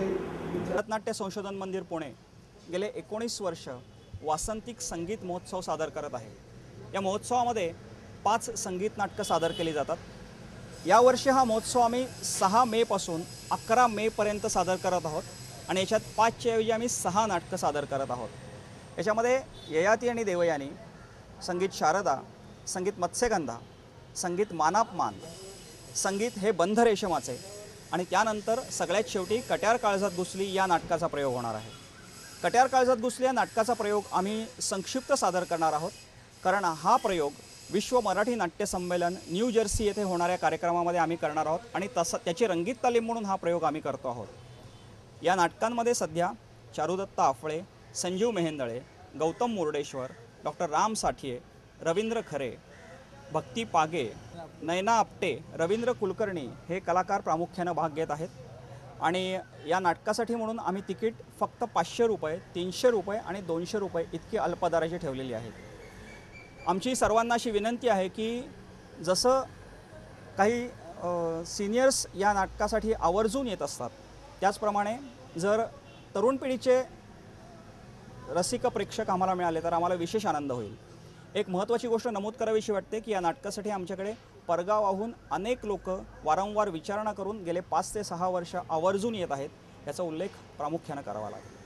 भरतनाट्य संशोधन मंदिर पुणे गेले एकोणीस वर्ष वासंतिक संगीत महोत्सव सादर करत आहे. या महोत्सवामध्ये पाच संगीत नाटकं सादर केली जातात. यावर्षी हा महोत्सव आम्ही सहा मेपासून अकरा मेपर्यंत सादर करत आहोत आणि याच्यात पाचच्या ऐवजी आम्ही सहा नाटकं सादर करत आहोत. याच्यामध्ये ययाती आणि देवयानी संगीत शारदा संगीत मत्स्यगंधा संगीत मानापमान संगीत हे बंध रेशमाचे आणि त्यानंतर सगळ्यात शेवटी कट्यार काळजात घुसली या नाटकाचा प्रयोग होणार आहे. कट्यार काळजात घुसली या नाटकाचा प्रयोग आम्ही संक्षिप्त सादर करणार आहोत. कारण हा प्रयोग विश्व मराठी नाट्य संमेलन न्यू जर्सी येथे होणाऱ्या कार्यक्रमामध्ये आम्ही करणार आहोत आणि तसं त्याची रंगीत तालीम म्हणून हा प्रयोग आम्ही करतो आहोत. या नाटकांमध्ये सध्या चारुदत्त आफळे संजीव मेहेंदळे गौतम मुर्डेश्वर डॉक्टर राम साठिये रवींद्र खरे भक्ती पागे नयना आपटे रवींद्र कुलकर्णी हे कलाकार प्रामुख्यानं भाग घेत आहेत. आणि या नाटकासाठी म्हणून आम्ही तिकीट फक्त पाचशे रुपये तीनशे रुपये आणि दोनशे रुपये इतकी अल्पदराची ठेवलेली आहेत आमची सर्वांना अशी विनंती आहे की जसं काही सिनियर्स या नाटकासाठी आवर्जून येत असतात त्याचप्रमाणे जर तरुण पिढीचे रसिक प्रेक्षक आम्हाला मिळाले तर आम्हाला विशेष आनंद होईल. एक महत्त्वाची गोष्ट नमूद करावीशी वाटते की या नाटकासाठी आमच्याकडे परगावाहून अनेक लोक वारंवार विचारणा करून गेले पाच ते सहा वर्ष आवर्जून येत आहेत. याचा उल्लेख प्रामुख्यानं करावा लागेल.